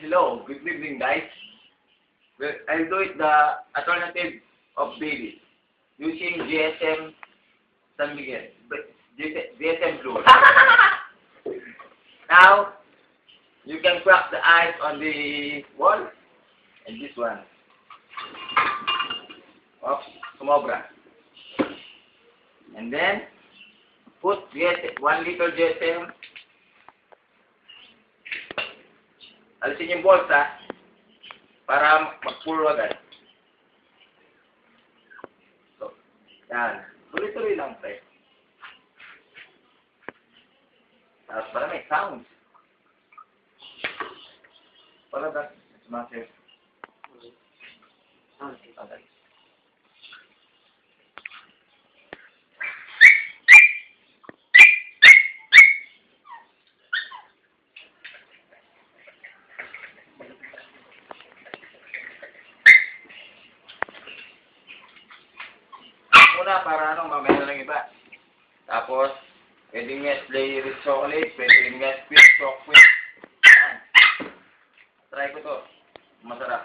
Hello, good evening guys. Well, I'll do it the alternative of daily using GSM San Miguel. But GSM Blue. now, you can crack the eyes on the wall and this one. Oops, sumobra. And then, put GSM, 1 liter GSM alisin yung bolsa para mag-pull agad. So, yan. Tuloy-tuloy lang, pre. Tapos para may sound. Para ba? Sumasir. Okay. Muna para ano, mamaya lang iba. Tapos, pwedeng yes, layer with chocolate, pwedeng yes, with chocolate. Try ko to. Masarap.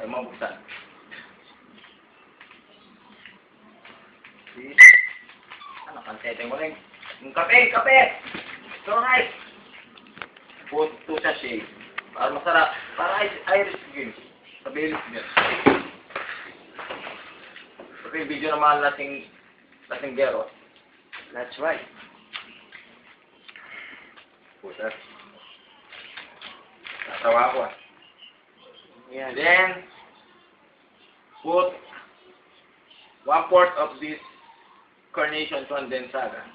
Ay, mabuksan. See? Ano, kansete mo rin. Yung kape, kape! So nice! Put to sachet. Para masarap. Para Irish game. Sa Baileys din. Video ng mga lasing, lasinggero. That's right. Puta. Natawa ko ah. Yan. Then, put one fourth of this carnation condensada.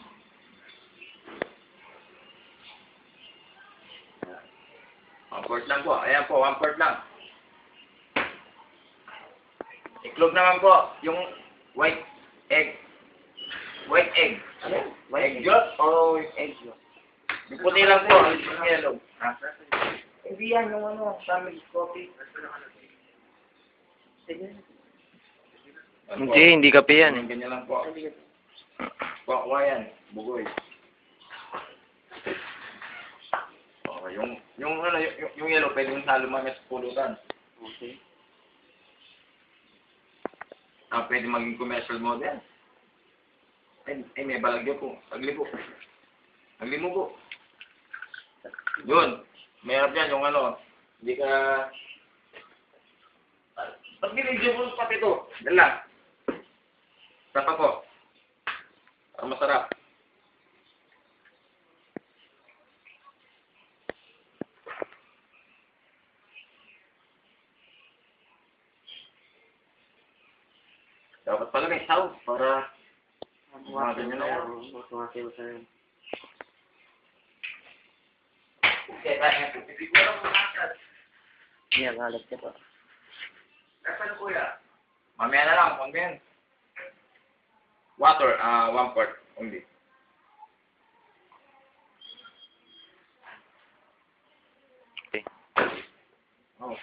One fourth lang po. Ayan po, one fourth lang. Iklog naman po, yung white egg. White egg. Ano? White egg yolk o egg yolk? Yung puti lang po, yellow. Hindi yan, yung ano, family coffee. Sige. Hindi, hindi kape yan. Ganyan, ganyan lang po. Pakwa yan, bugoy. Okay, yung, yung, ano, yung, yung yellow, pwede yung halo mga sa pulutan. Okay. Ah, pwede maging commercial model. Ay, ay may balagyo po. Agli po. Agli mo po. Yun. Mayroon yan yung ano. Hindi ka... Pag binigyan mo pati ito, lang. Tapa po. Para masarap. Dapat pala may sound para Mga ganyan na yan. Automatic sa rin. Okay, kaya nasaan. Yan, halat ka pa. Nasaan kuya? Mamaya na lang, kung yan. Water, ah, one part only. Okay. Oh.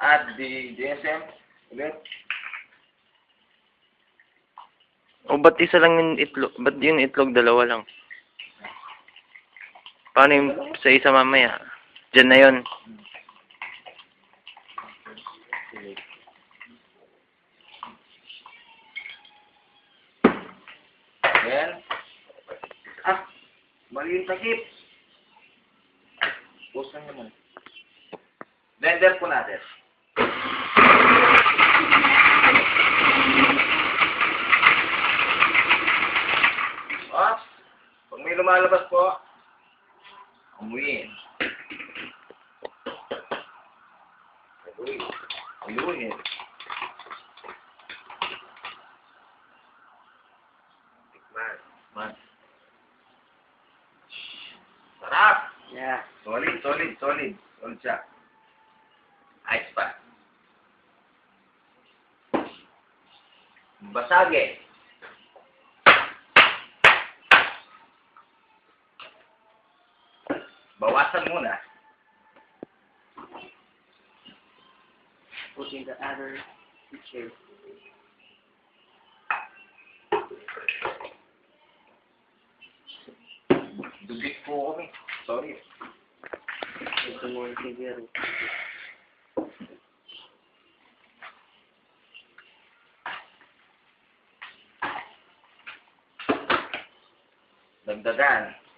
Add the GSM ulit. O, ba't isa lang yung itlog? Ba't yung itlog dalawa lang? Paano yung sa isa mamaya? Diyan na yun. Then, ah, mali yung takip. Post lang naman. Blender po natin. Ops, pag may lumalabas po. Amuyin. Amuyin. Tikman. Man. Sarap! Yeah. Solid, solid, solid. Solid siya. Ayos pa. Basage. Bawasan muna. Putting the other picture. Dugit po kami. Sorry. Ito mo yung siguro. Dagdagan.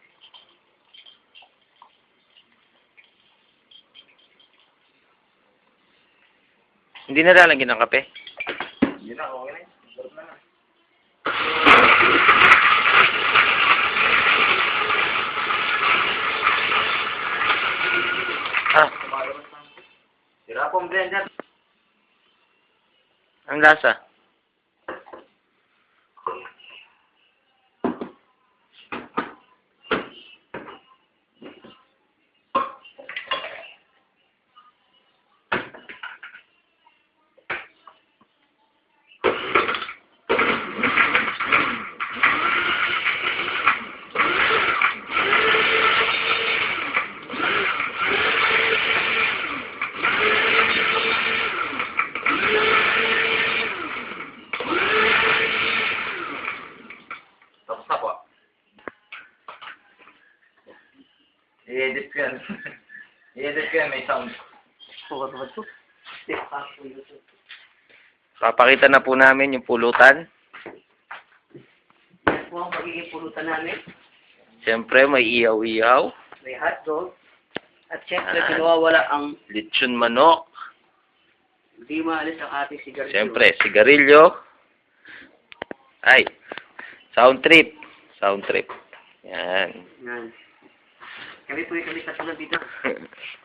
Hindi na lalagyan ng kape. Yun na, okay na. Ah. Sira po ang blender. ang lasa. I-edit ko yan. I-edit ko yan, may sound. Up po yun. Papakita na po namin yung pulutan. Yan po ang magiging pulutan namin. Siyempre, may ihaw-ihaw. May hotdog. At syempre, Ah. pinawawala ang Lechon manok. hindi maalis ang ating sigarilyo. Siyempre, sigarilyo. Ay, sound trip. Sound trip. Yan. Yan. Kami po yung kami tatlo dito.